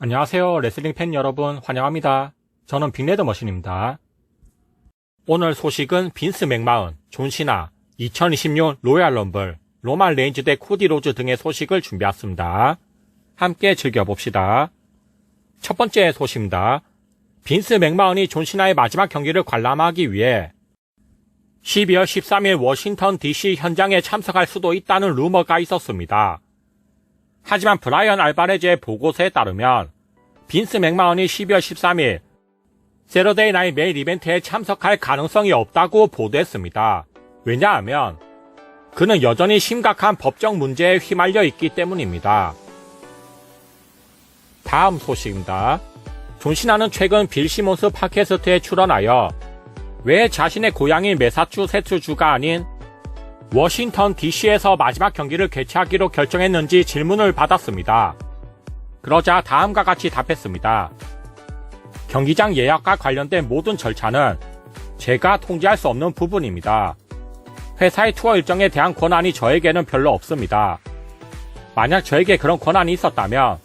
안녕하세요. 레슬링 팬 여러분 환영합니다. 저는 빅레드 머신입니다. 오늘 소식은 빈스 맥마은, 존시나, 2026 로얄 럼블, 로만 레인즈 대 코디 로즈 등의 소식을 준비했습니다. 함께 즐겨봅시다. 첫 번째 소식입니다. 빈스 맥마은이 존시나의 마지막 경기를 관람하기 위해 12월 13일 워싱턴 DC 현장에 참석할 수도 있다는 루머가 있었습니다. 하지만 브라이언 알바레즈의 보고서에 따르면 빈스 맥마은이 12월 13일 세러데이 나이 메일 이벤트에 참석할 가능성이 없다고 보도했습니다. 왜냐하면 그는 여전히 심각한 법적 문제에 휘말려 있기 때문입니다. 다음 소식입니다. 존시나는 최근 빌 시몬스 팟캐스트에 출연하여 왜 자신의 고향인 메사추세츠주가 아닌 워싱턴 DC에서 마지막 경기를 개최하기로 결정했는지 질문을 받았습니다. 그러자 다음과 같이 답했습니다. 경기장 예약과 관련된 모든 절차는 제가 통제할 수 없는 부분입니다. 회사의 투어 일정에 대한 권한이 저에게는 별로 없습니다. 만약 저에게 그런 권한이 있었다면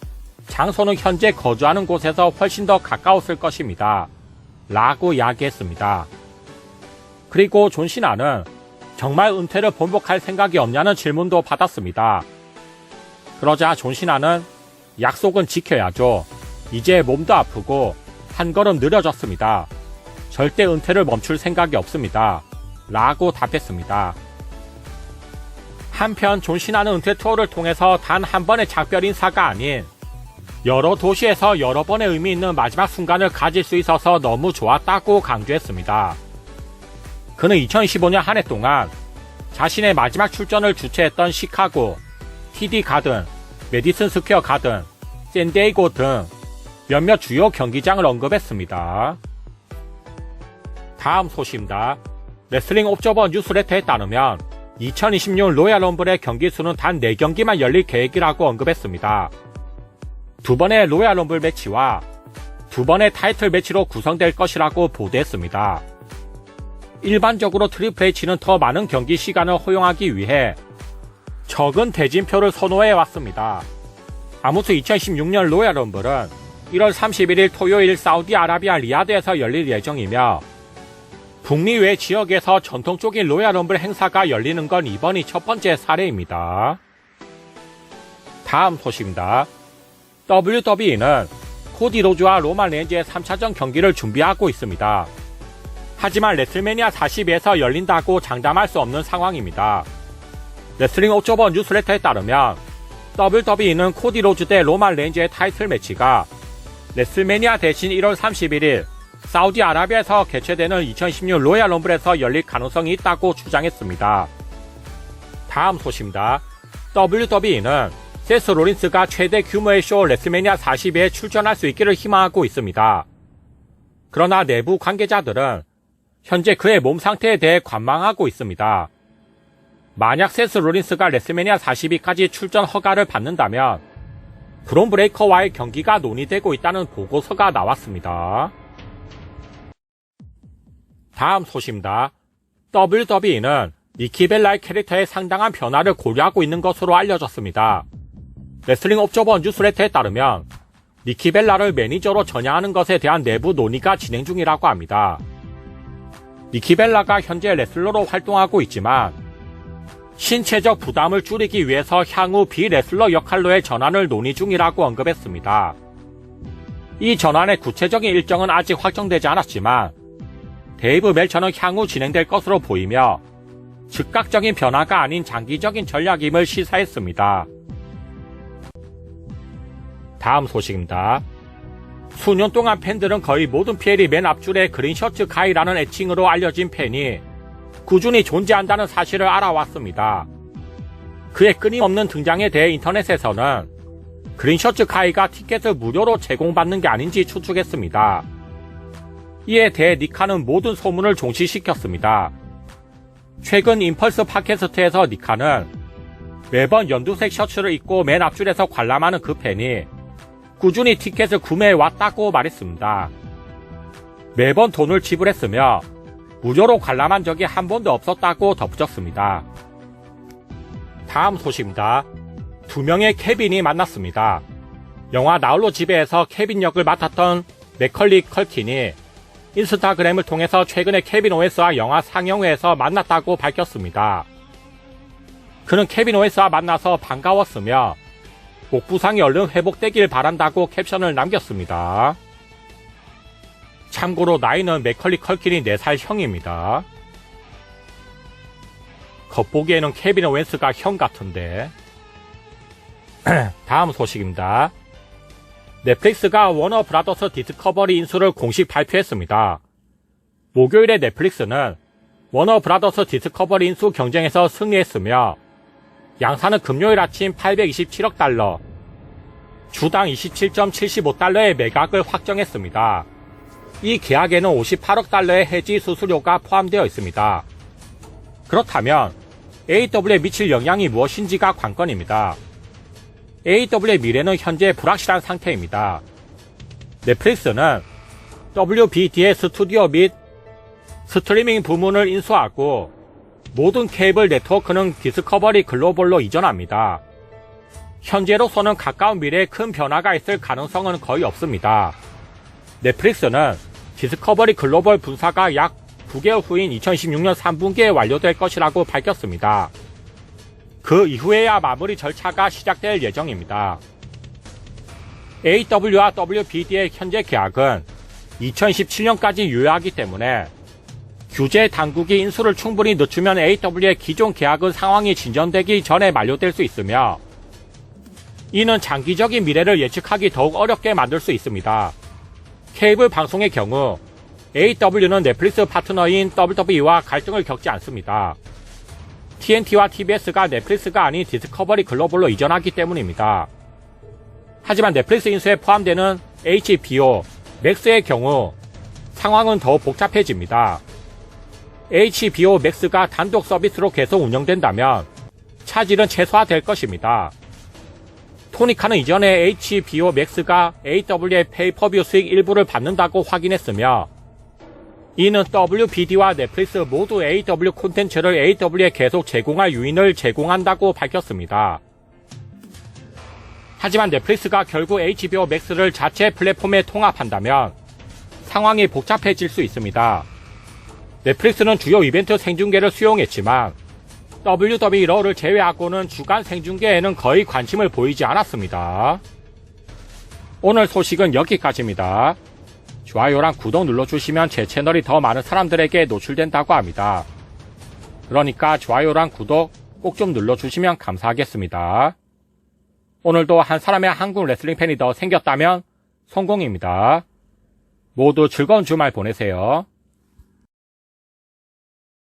장소는 현재 거주하는 곳에서 훨씬 더 가까웠을 것입니다. 라고 이야기했습니다. 그리고 존 시나는 정말 은퇴를 번복할 생각이 없냐는 질문도 받았습니다. 그러자 존 시나는 약속은 지켜야죠. 이제 몸도 아프고 한 걸음 느려졌습니다. 절대 은퇴를 멈출 생각이 없습니다. 라고 답했습니다. 한편 존 시나는 은퇴 투어를 통해서 단 한 번의 작별 인사가 아닌 여러 도시에서 여러 번의 의미 있는 마지막 순간을 가질 수 있어서 너무 좋았다고 강조했습니다. 그는 2015년 한 해 동안 자신의 마지막 출전을 주최했던 시카고, TD 가든, 메디슨 스퀘어 가든, 샌디에이고 등 몇몇 주요 경기장을 언급했습니다. 다음 소식입니다. 레슬링 옵저버 뉴스레터에 따르면 2026 로얄 럼블의 경기 수는 단 4경기만 열릴 계획이라고 언급했습니다. 두 번의 로얄 럼블 매치와 두 번의 타이틀 매치로 구성될 것이라고 보도했습니다. 일반적으로 트리플 H는 더 많은 경기 시간을 허용하기 위해 적은 대진표를 선호해 왔습니다. 아무튼 2016년 로얄 럼블은 1월 31일 토요일 사우디아라비아 리야드에서 열릴 예정이며 북미 외 지역에서 전통적인 로얄 럼블 행사가 열리는 건 이번이 첫 번째 사례입니다. 다음 소식입니다. WWE는 코디 로즈와 로만 레인즈의 3차전 경기를 준비하고 있습니다. 하지만 레슬매니아 40에서 열린다고 장담할 수 없는 상황입니다. 레슬링 옥저버 뉴스레터에 따르면 WWE는 코디 로즈 대 로만 레인즈의 타이틀 매치가 레슬매니아 대신 1월 31일 사우디아라비아에서 개최되는 2016 로얄 럼블에서 열릴 가능성이 있다고 주장했습니다. 다음 소식입니다. WWE는 세스 로린스가 최대 규모의 쇼 레슬매니아 40에 출전할 수 있기를 희망하고 있습니다. 그러나 내부 관계자들은 현재 그의 몸 상태에 대해 관망하고 있습니다. 만약 세스 로린스가 레슬매니아 42까지 출전 허가를 받는다면 브론 브레이커와의 경기가 논의되고 있다는 보고서가 나왔습니다. 다음 소식입니다. WWE는 니키벨라의 캐릭터에 상당한 변화를 고려하고 있는 것으로 알려졌습니다. 레슬링 옵저버 뉴스레터에 따르면 니키벨라를 매니저로 전향하는 것에 대한 내부 논의가 진행 중이라고 합니다. 니키벨라가 현재 레슬러로 활동하고 있지만 신체적 부담을 줄이기 위해서 향후 비레슬러 역할로의 전환을 논의 중이라고 언급했습니다. 이 전환의 구체적인 일정은 아직 확정되지 않았지만 데이브 멜처는 향후 진행될 것으로 보이며 즉각적인 변화가 아닌 장기적인 전략임을 시사했습니다. 다음 소식입니다. 수년 동안 팬들은 거의 모든 PL이 맨 앞줄에 그린 셔츠 가이라는 애칭으로 알려진 팬이 꾸준히 존재한다는 사실을 알아왔습니다. 그의 끊임없는 등장에 대해 인터넷에서는 그린 셔츠 카이가 티켓을 무료로 제공받는 게 아닌지 추측했습니다. 이에 대해 니카는 모든 소문을 종시시켰습니다. 최근 임펄스 팟캐스트에서 니카는 매번 연두색 셔츠를 입고 맨 앞줄에서 관람하는 그 팬이 꾸준히 티켓을 구매해 왔다고 말했습니다. 매번 돈을 지불했으며 무료로 관람한 적이 한 번도 없었다고 덧붙였습니다. 다음 소식입니다. 두 명의 케빈이 만났습니다. 영화 나홀로 집에에서 케빈 역을 맡았던 맥컬리 컬킨이 인스타그램을 통해서 최근에 케빈 오웬스와 영화 상영회에서 만났다고 밝혔습니다. 그는 케빈 오웬스와 만나서 반가웠으며 목 부상이 얼른 회복되길 바란다고 캡션을 남겼습니다. 참고로 나이는 맥컬리 컬킨이 4살 형입니다. 겉보기에는 케빈 오웬스가 형 같은데. 다음 소식입니다. 넷플릭스가 워너 브라더스 디스커버리 인수를 공식 발표했습니다. 목요일에 넷플릭스는 워너 브라더스 디스커버리 인수 경쟁에서 승리했으며 양사는 금요일 아침 827억 달러, 주당 27.75달러의 매각을 확정했습니다. 이 계약에는 58억 달러의 해지 수수료가 포함되어 있습니다. 그렇다면 AW에 미칠 영향이 무엇인지가 관건입니다. AW의 미래는 현재 불확실한 상태입니다. 넷플릭스는 WBD의 스튜디오 및 스트리밍 부문을 인수하고 모든 케이블 네트워크는 디스커버리 글로벌로 이전합니다. 현재로서는 가까운 미래에 큰 변화가 있을 가능성은 거의 없습니다. 넷플릭스는 디스커버리 글로벌 분사가 약 9개월 후인 2016년 3분기에 완료될 것이라고 밝혔습니다. 그 이후에야 마무리 절차가 시작될 예정입니다. AW와 WBD의 현재 계약은 2017년까지 유효하기 때문에 규제 당국이 인수를 충분히 늦추면 AW의 기존 계약은 상황이 진전되기 전에 만료될 수 있으며 이는 장기적인 미래를 예측하기 더욱 어렵게 만들 수 있습니다. 케이블 방송의 경우 AW는 넷플릭스 파트너인 WWE와 갈등을 겪지 않습니다. TNT와 TBS가 넷플릭스가 아닌 디스커버리 글로벌로 이전하기 때문입니다. 하지만 넷플릭스 인수에 포함되는 HBO, 맥스의 경우 상황은 더 복잡해집니다. HBO 맥스가 단독 서비스로 계속 운영된다면 차질은 최소화될 것입니다. 토니카는 이전에 HBO 맥스가 AW의 페이퍼뷰 수익 일부를 받는다고 확인했으며 이는 WBD와 넷플릭스 모두 AW 콘텐츠를 AW에 계속 제공할 유인을 제공한다고 밝혔습니다. 하지만 넷플릭스가 결국 HBO 맥스를 자체 플랫폼에 통합한다면 상황이 복잡해질 수 있습니다. 넷플릭스는 주요 이벤트 생중계를 수용했지만 WWE 러를 제외하고는 주간 생중계에는 거의 관심을 보이지 않았습니다. 오늘 소식은 여기까지입니다. 좋아요랑 구독 눌러주시면 제 채널이 더 많은 사람들에게 노출된다고 합니다. 그러니까 좋아요랑 구독 꼭 좀 눌러주시면 감사하겠습니다. 오늘도 한 사람의 한국 레슬링 팬이 더 생겼다면 성공입니다. 모두 즐거운 주말 보내세요.